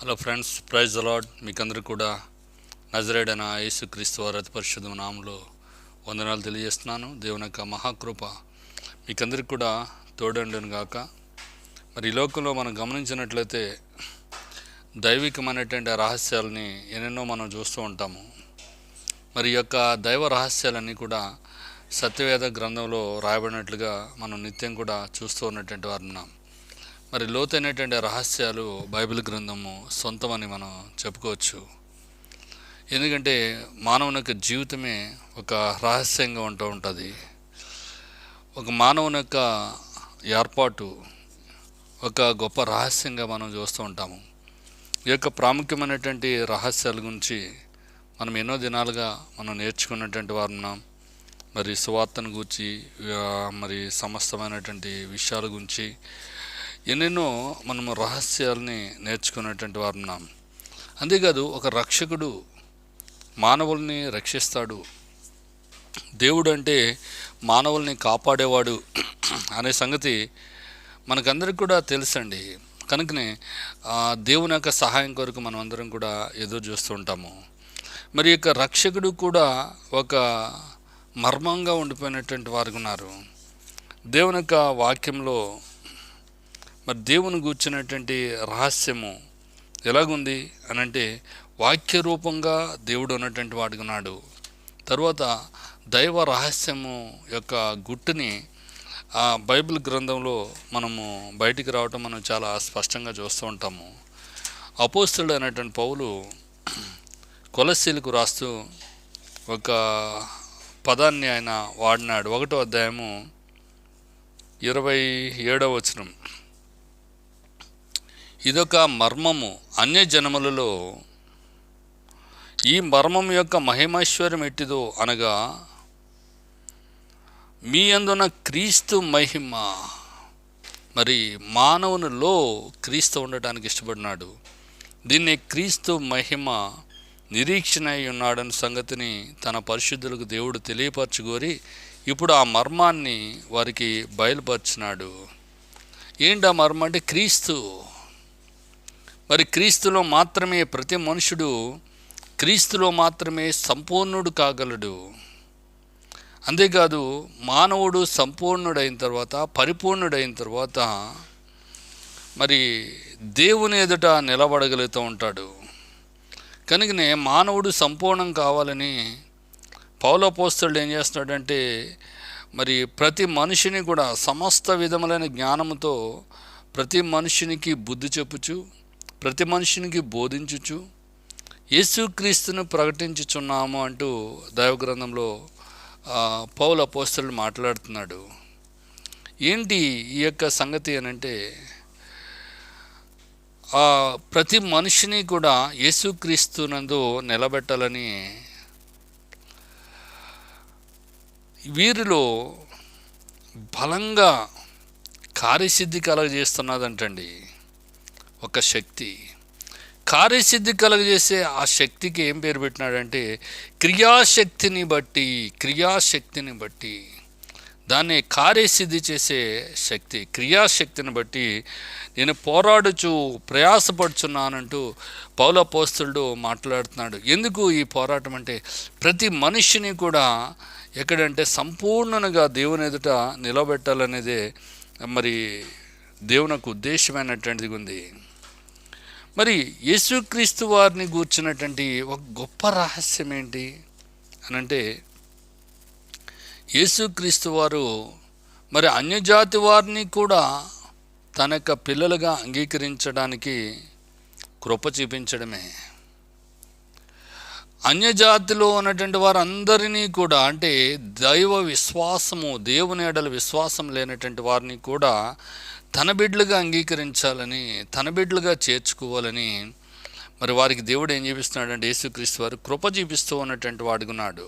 Hello friends praise అలాడ్ మీకందరూ కూడా నజరేడైన యేసు క్రీస్తు వారి పరిషత్ నామంలో వందనాలు తెలియజేస్తున్నాను. దేవుని యొక్క మహాకృప మీకందరికి కూడా తోడండును గాక. మరి ఈ లోకంలో మనం గమనించినట్లయితే దైవికమైనటువంటి రహస్యాలని ఎన్నెన్నో మనం చూస్తూ ఉంటాము. మరి ఈ యొక్క దైవ రహస్యాలన్నీ కూడా సత్యవేద గ్రంథంలో రాయబడినట్లుగా మనం నిత్యం కూడా చూస్తూ ఉన్నటువంటి వారు ఉన్నాం. మరి లోతైనటువంటి రహస్యాలు బైబిల్ గ్రంథము సొంతమని మనం చెప్పుకోవచ్చు. ఎందుకంటే మానవుని యొక్క జీవితమే ఒక రహస్యంగా ఉంటూ ఉంటుంది. ఒక మానవుని యొక్క ఏర్పాటు ఒక గొప్ప రహస్యంగా మనం చూస్తూ ఉంటాము. ఈ యొక్క ప్రాముఖ్యమైనటువంటి రహస్యాల గురించి మనం ఎన్నో దినాలుగా మనం నేర్చుకున్నటువంటి వారు ఉన్నాం. మరి సువార్తను గురించి మరి సమస్తమైనటువంటి విషయాల గురించి ఎన్నెన్నో మనము రహస్యాల్ని నేర్చుకునేటువంటి వారు ఉన్నాం అంతేకాదు ఒక రక్షకుడు మానవుల్ని రక్షిస్తాడు. దేవుడు అంటే మానవుల్ని కాపాడేవాడు అనే సంగతి మనకందరికి కూడా తెలుసండి. కనుకనే దేవుని యొక్క సహాయం కొరకు మనం అందరం కూడా ఎదురు చూస్తూ ఉంటాము. మరి యొక్క రక్షకుడు కూడా ఒక మర్మంగా ఉండిపోయినటువంటి వారు ఉన్నారు. దేవుని యొక్క వాక్యంలో మరి దేవుని కూర్చున్నటువంటి రహస్యము ఎలాగుంది అని అంటే వాక్య రూపంగా దేవుడు ఉన్నటువంటి వాడికి తర్వాత దైవ రహస్యము యొక్క గుట్టుని ఆ బైబిల్ గ్రంథంలో మనము బయటికి రావటం మనం చాలా స్పష్టంగా చూస్తూ ఉంటాము. అపోస్తుడు అనేటువంటి పౌలు కొలసీలకు రాస్తూ ఒక పదాన్ని ఆయన వాడినాడు. ఒకటో అధ్యాయము ఇరవై ఏడవ వచనం. ఇదొక మర్మము. అన్య జనములలో ఈ మర్మం యొక్క మహిమైశ్వర్యం ఎట్టిదో అనగా మీ అందున క్రీస్తు మహిమ. మరి మానవునిలో క్రీస్తు ఉండటానికి ఇష్టపడినాడు. దీన్ని క్రీస్తు మహిమ నిరీక్షణ అయి ఉన్నాడన్న సంగతిని తన పరిశుద్ధులకు దేవుడు తెలియపరచుకోరి ఇప్పుడు ఆ మర్మాన్ని వారికి బయలుపరిచినాడు. ఏంటి ఆ మర్మం అంటే క్రీస్తు? మరి క్రీస్తులో మాత్రమే ప్రతి మనుషుడు క్రీస్తులో మాత్రమే సంపూర్ణుడు కాగలడు. అంతేకాదు మానవుడు సంపూర్ణుడైన తర్వాత పరిపూర్ణుడైన తర్వాత మరి దేవుని ఎదుట నిలబడగలుగుతూ ఉంటాడు. కనుకనే మానవుడు సంపూర్ణం కావాలని పౌలపోస్తుడు ఏం చేస్తున్నాడంటే మరి ప్రతి మనిషిని కూడా సమస్త విధములైన జ్ఞానముతో ప్రతి మనుషునికి బుద్ధి చెప్పుచు ప్రతి మనుషునికి బోధించుచు యేసుక్రీస్తును ప్రకటించుచున్నాము అంటూ దైవగ్రంథంలో పౌల పౌలు మాట్లాడుతున్నాడు. ఏంటి ఈ యొక్క సంగతి అనంటే ప్రతి మనిషిని కూడా యేసుక్రీస్తునందు నిలబెట్టాలని వీరిలో బలంగా కార్యసిద్ధి కలగజేస్తున్నదంటండి. ఒక శక్తి. కార్యసిద్ధి కలగజేసే ఆ శక్తికి ఏం పేరు పెట్టినాడంటే క్రియాశక్తిని బట్టి క్రియాశక్తిని బట్టి. దాన్ని కార్యసిద్ధి చేసే శక్తి క్రియాశక్తిని బట్టి నేను పోరాడుచు ప్రయాసపడుచున్నానంటూ పౌల పోస్తుడు మాట్లాడుతున్నాడు. ఎందుకు ఈ పోరాటం అంటే ప్రతి మనిషిని కూడా ఎక్కడంటే సంపూర్ణంగా దేవుని ఎదుట నిలబెట్టాలనేదే మరి దేవునికి ఉద్దేశమైనటువంటిది ఉంది. మరి యేసుక్రీస్తు వారిని గూర్చినటువంటి ఒక గొప్ప రహస్యం ఏంటి అనంటే యేసుక్రీస్తు వారు మరి అన్యజాతి వారిని కూడా తన యొక్క పిల్లలుగా అంగీకరించడానికి కృప చూపించడమే. అన్యజాతిలో ఉన్నటువంటి వారందరినీ కూడా అంటే దైవ విశ్వాసము దేవుని ఎడల విశ్వాసం లేనటువంటి వారిని కూడా తన బిడ్డలుగా అంగీకరించాలని తన బిడ్డలుగా చేర్చుకోవాలని మరి వారికి దేవుడు ఏం చూపిస్తున్నాడంటే యేసుక్రీస్తు వారు కృప చూపిస్తూ ఉన్నటువంటి వాడుకున్నాడు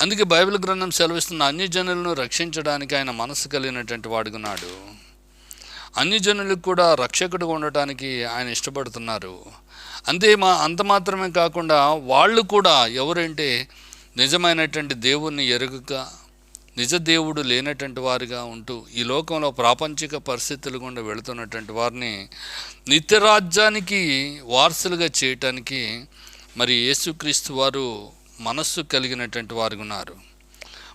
అందుకే బైబిల్ గ్రంథం సెలవిస్తున్న అన్ని జనులను రక్షించడానికి ఆయన మనసు కలిగినటువంటి వాడుకున్నాడు అన్ని జనులకు కూడా రక్షకుడుగా ఉండటానికి ఆయన ఇష్టపడుతున్నారు. అంతే మా అంత మాత్రమే కాకుండా వాళ్ళు కూడా ఎవరంటే నిజమైనటువంటి దేవుణ్ణి ఎరుగక నిజ దేవుడు లేనటువంటి వారిగా ఉంటూ ఈ లోకంలో ప్రాపంచిక పరిస్థితులు గుండా వెళుతున్నటువంటి వారిని నిత్యరాజ్యానికి వారసులుగా చేయటానికి మరి యేసుక్రీస్తు వారు మనస్సు కలిగినటువంటి వారు ఉన్నారు.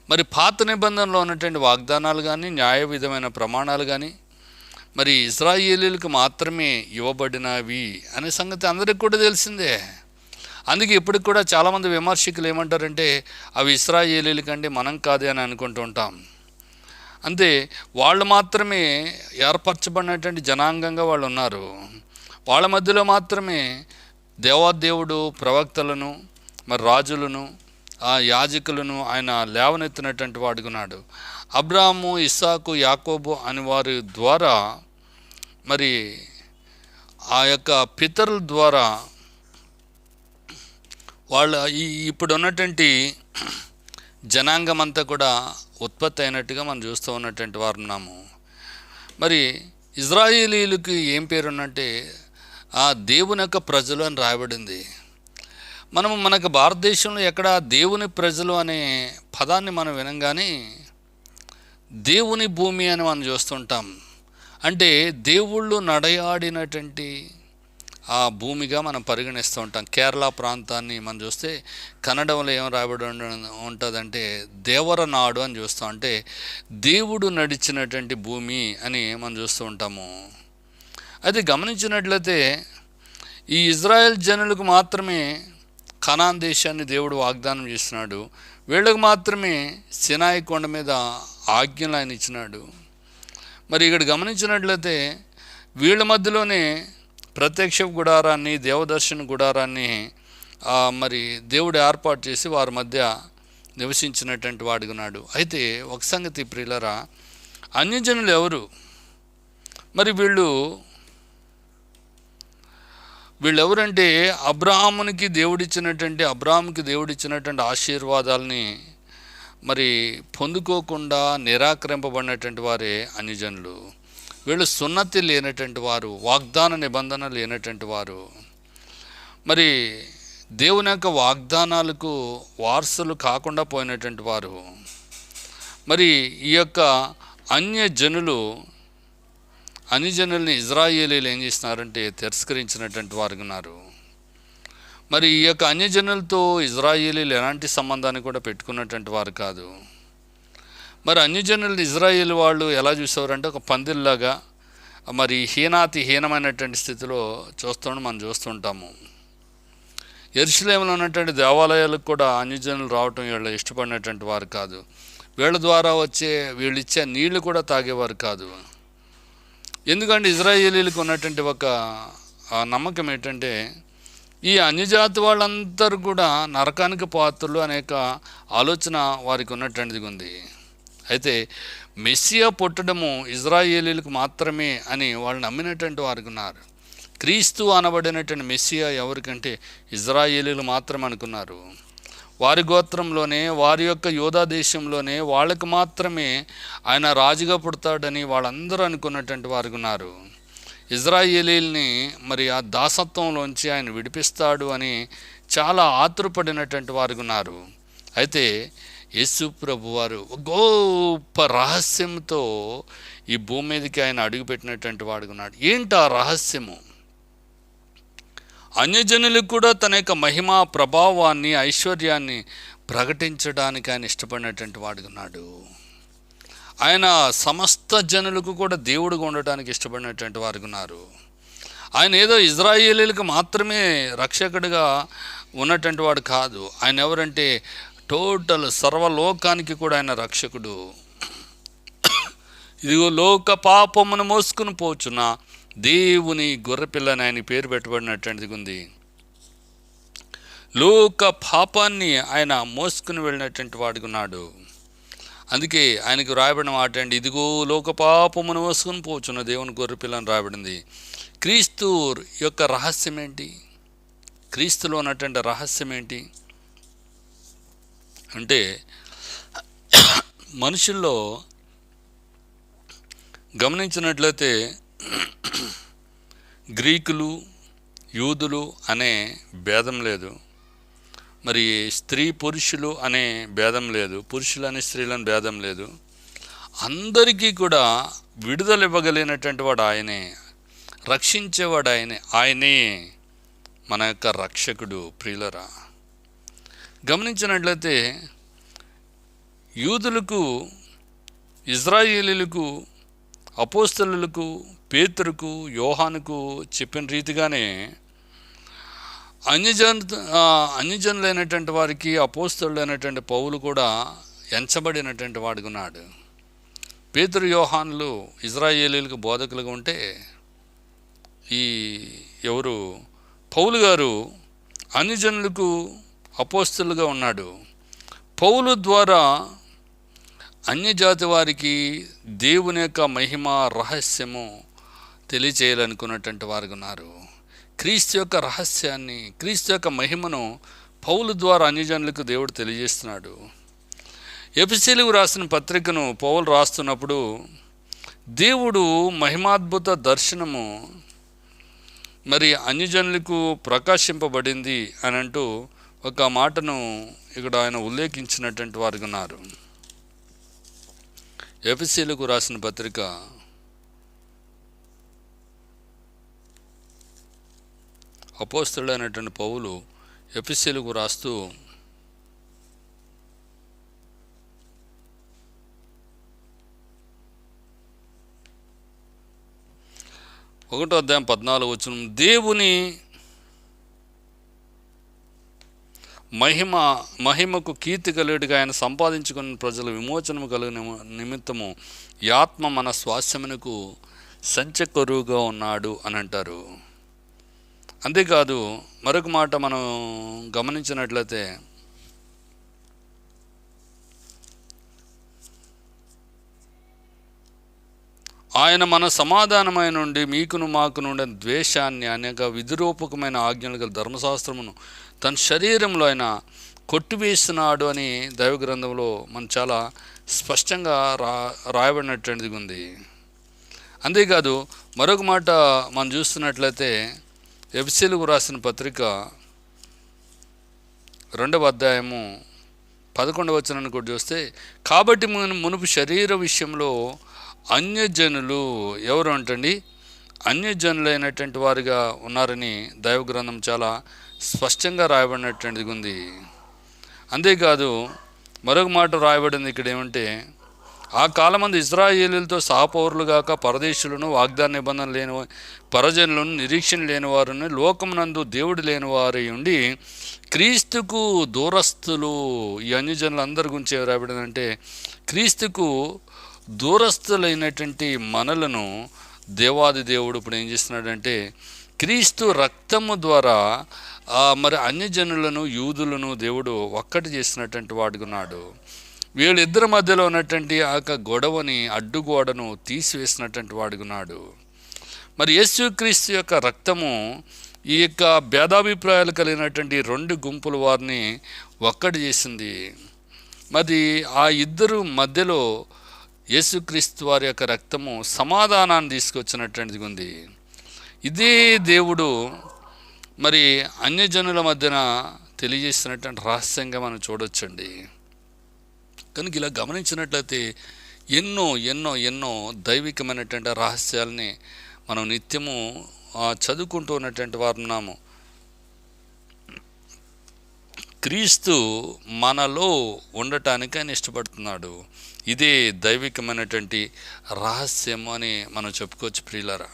మరి పాత నిబంధనలో ఉన్నటువంటి వాగ్దానాలు కానీ న్యాయ విధమైన ప్రమాణాలు కానీ మరి ఇజ్రాయేలీలకు మాత్రమే ఇవ్వబడినవి అనే సంగతి అందరికి కూడా తెలిసిందే. అందుకే ఇప్పటికి కూడా చాలామంది విమర్శకులు ఏమంటారంటే అవి ఇస్రాయేలీల కంటే మనం కాదే అని అనుకుంటూ ఉంటాం. అంతే వాళ్ళు మాత్రమే ఏర్పరచబడినటువంటి జనాంగంగా వాళ్ళు ఉన్నారు. వాళ్ళ మధ్యలో మాత్రమే దేవాదేవుడు ప్రవక్తలను మరి రాజులను ఆ యాజకులను ఆయన లేవనెత్తినటువంటి వాడుకున్నాడు అబ్రాహము ఇస్సాకు యాకోబు అని వారి ద్వారా మరి ఆ యొక్క పితరుల ద్వారా వాళ్ళ ఈ ఇప్పుడు ఉన్నటువంటి జనాంగం అంతా కూడా ఉత్పత్తి అయినట్టుగా మనం చూస్తూ ఉన్నటువంటి వారు ఉన్నాము మరి ఇజ్రాయేలీలకు ఏం పేరు ఉన్నట్టే ఆ దేవుని యొక్క ప్రజలు అని రాయబడింది. మనము మనకు భారతదేశంలో ఎక్కడ దేవుని ప్రజలు అనే పదాన్ని మనం వినంగానే దేవుని భూమి అని మనం చూస్తుంటాం. అంటే దేవుళ్ళు నడయాడినటువంటి ఆ భూమిగా మనం పరిగణిస్తూ ఉంటాం. కేరళ ప్రాంతాన్ని మనం చూస్తే కన్నడంలో ఏం రాబడి ఉంటుందంటే దేవర నాడు అని చూస్తాం. అంటే దేవుడు నడిచినటువంటి భూమి అని మనం చూస్తూ ఉంటాము. అయితే గమనించినట్లయితే ఈ ఇజ్రాయెల్ జనులకు మాత్రమే కనాన్ దేశాన్ని దేవుడు వాగ్దానం చేస్తున్నాడు. వీళ్ళకు మాత్రమే సినాయి కొండ మీద ఆజ్ఞలు ఆయన ఇచ్చినాడు. మరి ఇక్కడ గమనించినట్లయితే వీళ్ళ మధ్యలోనే ప్రత్యక్ష గుడారాన్ని దేవదర్శన గుడారాన్ని మరి దేవుడు ఏర్పాటు చేసి వారి మధ్య నివసించినటువంటి వాడుకున్నాడు అయితే ఒక సంగతి ప్రియులరా అన్యజనులు ఎవరు? మరి వీళ్ళు వీళ్ళెవరంటే అబ్రాహామునికి దేవుడిచ్చినటువంటి అబ్రాహాముకి దేవుడిచ్చినటువంటి ఆశీర్వాదాలని మరి పొందుకోకుండా నిరాకరింపబడినటువంటి వారే అన్యజనులు. వీళ్ళు సున్నతి లేనటువంటి వారు వాగ్దాన నిబంధన లేనటువంటి వారు. మరి దేవుని యొక్క వాగ్దానాలకు వారసులు కాకుండా పోయినటువంటి వారు. మరి ఈ యొక్క అన్య జనులు అన్యజనుల్ని ఇజ్రాయేలీలు ఏం చేస్తున్నారంటే తిరస్కరించినటువంటి వారు ఉన్నారు. మరి ఈ యొక్క అన్యజనులతో ఇజ్రాయేలీలు ఎలాంటి సంబంధాన్ని కూడా పెట్టుకున్నటువంటి వారు కాదు. మరి అన్యజనులు ఇజ్రాయేల్ వాళ్ళు ఎలా చూసేవారంటే ఒక పందిల్లాగా మరి హీనాతి హీనమైనటువంటి స్థితిలో చూస్తామని మనం చూస్తుంటాము. ఎరుసలేములో ఉన్నటువంటి దేవాలయాలకు కూడా అన్యజనులు రావటం వీళ్ళు ఇష్టపడినటువంటి వారు కాదు. వీళ్ళ ద్వారా వచ్చే వీళ్ళు ఇచ్చే నీళ్ళు కూడా తాగేవారు కాదు. ఎందుకంటే ఇజ్రాయేలీలకు ఉన్నటువంటి ఒక నమ్మకం ఏంటంటే ఈ అన్యజాతి వాళ్ళందరూ కూడా నరకానికి పాత్రలు అనేక ఆలోచన వారికి ఉన్నటువంటిది ఉంది. అయితే మెస్సియా పుట్టడము ఇజ్రాయేలీలకు మాత్రమే అని వాళ్ళు నమ్మినటువంటి వారికి ఉన్నారు. క్రీస్తు అనబడినటువంటి మెస్సియా ఎవరికంటే ఇజ్రాయేలీలు మాత్రమే అనుకున్నారు. వారి గోత్రంలోనే వారి యొక్క యోధా దేశంలోనే వాళ్ళకి మాత్రమే ఆయన రాజుగా పుడతాడని వాళ్ళందరూ అనుకున్నటువంటి వారు ఉన్నారు. ఇజ్రాయేలీల్ని మరి ఆ దాసత్వంలోంచి ఆయన విడిపిస్తాడు అని చాలా ఆతురపడినటువంటి వారు ఉన్నారు. అయితే యేసు ప్రభు వారు గొప్ప రహస్యంతో ఈ భూమి మీదకి ఆయన అడుగుపెట్టినటువంటి వాడుకున్నాడు ఏంటి ఆ రహస్యము? అన్యజనులకు కూడా తన యొక్క మహిమ ప్రభావాన్ని ఐశ్వర్యాన్ని ప్రకటించడానికి ఆయన ఇష్టపడినటువంటి వాడుకున్నాడు ఆయన సమస్త జనులకు కూడా దేవుడుగా ఉండటానికి ఇష్టపడినటువంటి వారు ఉన్నారు. ఆయన ఏదో ఇజ్రాయేలీలకు మాత్రమే రక్షకుడిగా ఉన్నటువంటి వాడు కాదు. ఆయన ఎవరంటే టోటల్ సర్వలోకానికి కూడా ఆయన రక్షకుడు. ఇదిగో లోక పాపమును మోసుకుని పోచున్నా దేవుని గొర్రెపిల్లని ఆయన పేరు పెట్టబడినటువంటిది ఉంది. లోక పాపాన్ని ఆయన మోసుకుని వెళ్ళినటువంటి వాడికి ఉన్నాడు. అందుకే ఆయనకు రాయబడిన మాట అండి ఇదిగో లోక పాపమును మోసుకుని పోచున్న దేవుని గొర్రెపిల్లని రాయబడింది. క్రీస్తు యొక్క రహస్యం ఏంటి? క్రీస్తులో ఉన్నటువంటి రహస్యం ఏంటి? అంటే మనుషుల్లో గమనించినట్లయితే గ్రీకులు యూదులు అనే భేదం లేదు. మరి స్త్రీ పురుషులు అనే భేదం లేదు. పురుషులు అనే స్త్రీలను భేదం లేదు. అందరికీ కూడా విడుదల ఇవ్వగలిగినటువంటి వాడు ఆయనే. రక్షించేవాడు ఆయనే. ఆయనే మన యొక్క రక్షకుడు ప్రియులరా. గమనించినట్లయితే యూదులకు ఇజ్రాయేలీలకు అపోస్తలకు పేతురుకు యోహానుకు చెప్పిన రీతిగానే అన్యజన్ అన్యజనులైనటువంటి వారికి అపోస్తలైనటువంటి పౌలు కూడా ఎంచబడినటువంటి వాడుకున్నాడు పేతురు యోహాన్లు ఇజ్రాయేలీలకు బోధకులుగా ఉంటే ఈ ఎవరు? పౌలు గారు అన్యజనులకు అపోస్తులుగా ఉన్నాడు. పౌలు ద్వారా అన్యజాతి వారికి దేవుని యొక్క మహిమ రహస్యము తెలియచేయాలనుకున్నటువంటి వారు ఉన్నారు. క్రీస్తు యొక్క రహస్యాన్ని క్రీస్తు యొక్క మహిమను పౌలు ద్వారా అన్యజనులకు దేవుడు తెలియజేస్తున్నాడు. ఎపిసీలకు రాసిన పత్రికను పౌలు రాస్తున్నప్పుడు దేవుడు మహిమాద్భుత దర్శనము మరి అన్యజనులకు ప్రకాశింపబడింది అని అంటూ ఒక మాటను ఇక్కడ ఆయన ఉల్లేఖించినటువంటి వారు ఉన్నారు. ఎఫ్ఎస్సీలకు రాసిన పత్రిక అపోస్తుడైనటువంటి పౌలు ఎఫ్ఎస్సీలకు రాస్తూ ఒకటో అధ్యాయం పద్నాలుగు వచ్చిన దేవుని మహిమ మహిమకు కీర్తి కలుగుడిగా ఆయన సంపాదించుకున్న ప్రజల విమోచనము కలిగిన నిమిత్తము యాత్మ మన స్వాస్థ్యమునకు సంచకరువుగా ఉన్నాడు అని అంటారు. అంతేకాదు మరొక మాట మనం గమనించినట్లయితే ఆయన మన సమాధానమైన నుండి మీకును మాకు నుండి ద్వేషాన్ని అనేక విధిరూపకమైన ఆజ్ఞలు గల ధర్మశాస్త్రమును తన శరీరంలో ఆయన కొట్టివేస్తున్నాడు అని దైవ గ్రంథంలో మనం చాలా స్పష్టంగా రా రాయబడినటువంటిది ఉంది. అంతేకాదు మరొక మాట మనం చూస్తున్నట్లయితే ఎఫ్సీలకు రాసిన పత్రిక రెండవ అధ్యాయము పదకొండవ వచనాన్ని కూడా చూస్తే కాబట్టి మును మునుపు శరీర విషయంలో అన్యజనులు ఎవరు అంటండి? అన్యజనులైనటువంటి వారిగా ఉన్నారని దైవ గ్రంథం చాలా స్పష్టంగా రాయబడినటువంటిది ఉంది. అంతేకాదు మరొక మాట రాయబడింది ఇక్కడ ఏమంటే ఆ కాలమంది ఇజ్రాయేలీలతో సహపౌరులుగాక పరదేశులను వాగ్దాన నిబంధన లేని పరజనులను నిరీక్షణ లేని వారిని లోకమునందు దేవుడు లేని వారి ఉండి క్రీస్తుకు దూరస్తులు ఈ అన్యజనులందరి గురించి ఏం రాయబడిందంటే క్రీస్తుకు దూరస్తులైనటువంటి మనలను దేవాది దేవుడు ఇప్పుడు ఏం చేస్తున్నాడంటే క్రీస్తు రక్తము ద్వారా ఆ, మరి అన్యజనులను యూదులను దేవుడు ఒక్కటి చేసినటువంటి వాడుకున్నాడు వీళ్ళిద్దరి మధ్యలో ఉన్నటువంటి ఆ యొక్క గొడవని అడ్డుగోడను తీసివేసినటువంటి వాడుకున్నాడు మరి యేసుక్రీస్తు యొక్క రక్తము ఈ యొక్క భేదాభిప్రాయాలు కలిగినటువంటి రెండు గుంపుల వారిని ఒక్కటి చేసింది. మరి ఆ ఇద్దరు మధ్యలో యేసుక్రీస్తు వారి యొక్క రక్తము సమాధానాన్ని తీసుకొచ్చినటువంటిది ఉంది ఇదే దేవుడు మరి అన్యజనుల మధ్యన తెలియజేస్తున్నటువంటి రహస్యంగా మనం చూడొచ్చండి. కనుక ఇలా గమనించినట్లయితే ఎన్నో ఎన్నో ఎన్నో దైవికమైనటువంటి రహస్యాలని మనం నిత్యము చదువుకుంటూ ఉన్నటువంటి వారు ఉన్నాము. క్రీస్తు మనలో ఉండటానికి ఆయన ఇష్టపడుతున్నాడు. ఇదే దైవికమైనటువంటి రహస్యం అని మనం చెప్పుకోవచ్చు ప్రియులరా.